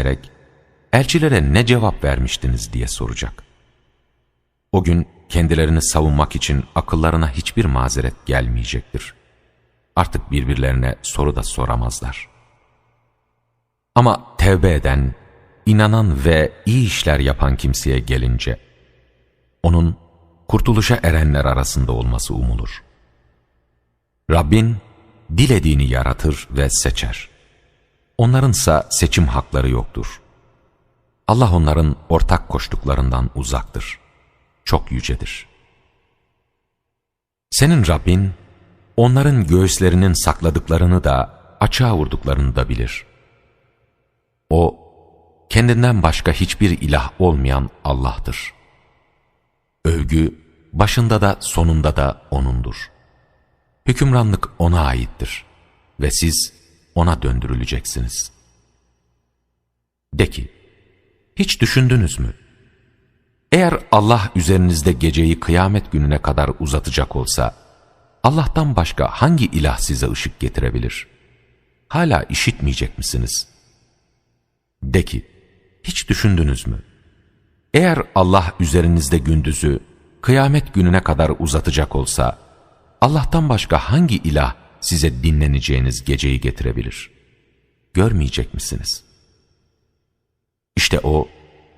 ederek, elçilere ne cevap vermiştiniz diye soracak. O gün kendilerini savunmak için akıllarına hiçbir mazeret gelmeyecektir. Artık birbirlerine soru da soramazlar. Ama tevbe eden, inanan ve iyi işler yapan kimseye gelince, onun kurtuluşa erenler arasında olması umulur. Rabbin dilediğini yaratır ve seçer. Onlarınsa seçim hakları yoktur. Allah onların ortak koştuklarından uzaktır. Çok yücedir. Senin Rabbin, onların göğüslerinin sakladıklarını da, açığa vurduklarını da bilir. O, kendinden başka hiçbir ilah olmayan Allah'tır. Övgü, başında da sonunda da O'nundur. Hükümranlık O'na aittir ve siz O'na döndürüleceksiniz. De ki, hiç düşündünüz mü? Eğer Allah üzerinizde geceyi kıyamet gününe kadar uzatacak olsa, Allah'tan başka hangi ilah size ışık getirebilir? Hala işitmeyecek misiniz? De ki, hiç düşündünüz mü? Eğer Allah üzerinizde gündüzü kıyamet gününe kadar uzatacak olsa, Allah'tan başka hangi ilah size dinleneceğiniz geceyi getirebilir? Görmeyecek misiniz? İşte O,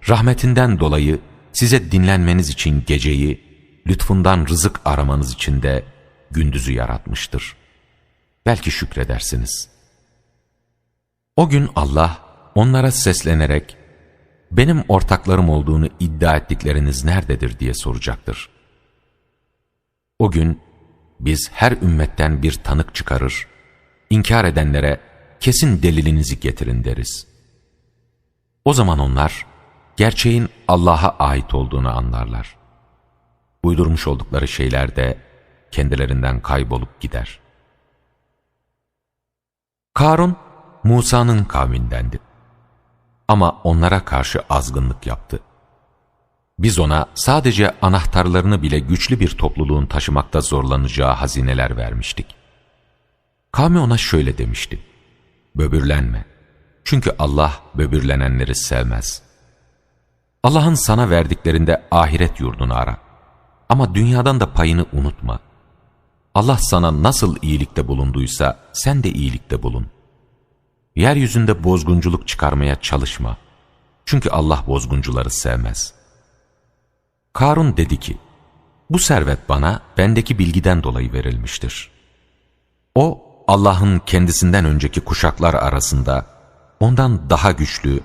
rahmetinden dolayı size dinlenmeniz için geceyi, lütfundan rızık aramanız için de gündüzü yaratmıştır. Belki şükredersiniz. O gün Allah onlara seslenerek, benim ortaklarım olduğunu iddia ettikleriniz nerededir diye soracaktır. O gün biz her ümmetten bir tanık çıkarır, inkar edenlere kesin delilinizi getirin deriz. O zaman onlar gerçeğin Allah'a ait olduğunu anlarlar. Uydurmuş oldukları şeyler de kendilerinden kaybolup gider. Karun, Musa'nın kavmindendi. Ama onlara karşı azgınlık yaptı. Biz ona sadece anahtarlarını bile güçlü bir topluluğun taşımakta zorlanacağı hazineler vermiştik. Kavmi ona şöyle demişti. Böbürlenme. Çünkü Allah böbürlenenleri sevmez. Allah'ın sana verdiklerinde ahiret yurdunu ara. Ama dünyadan da payını unutma. Allah sana nasıl iyilikte bulunduysa sen de iyilikte bulun. Yeryüzünde bozgunculuk çıkarmaya çalışma. Çünkü Allah bozguncuları sevmez. Karun dedi ki, bu servet bana bendeki bilgiden dolayı verilmiştir. O, Allah'ın kendisinden önceki kuşaklar arasında ondan daha güçlü,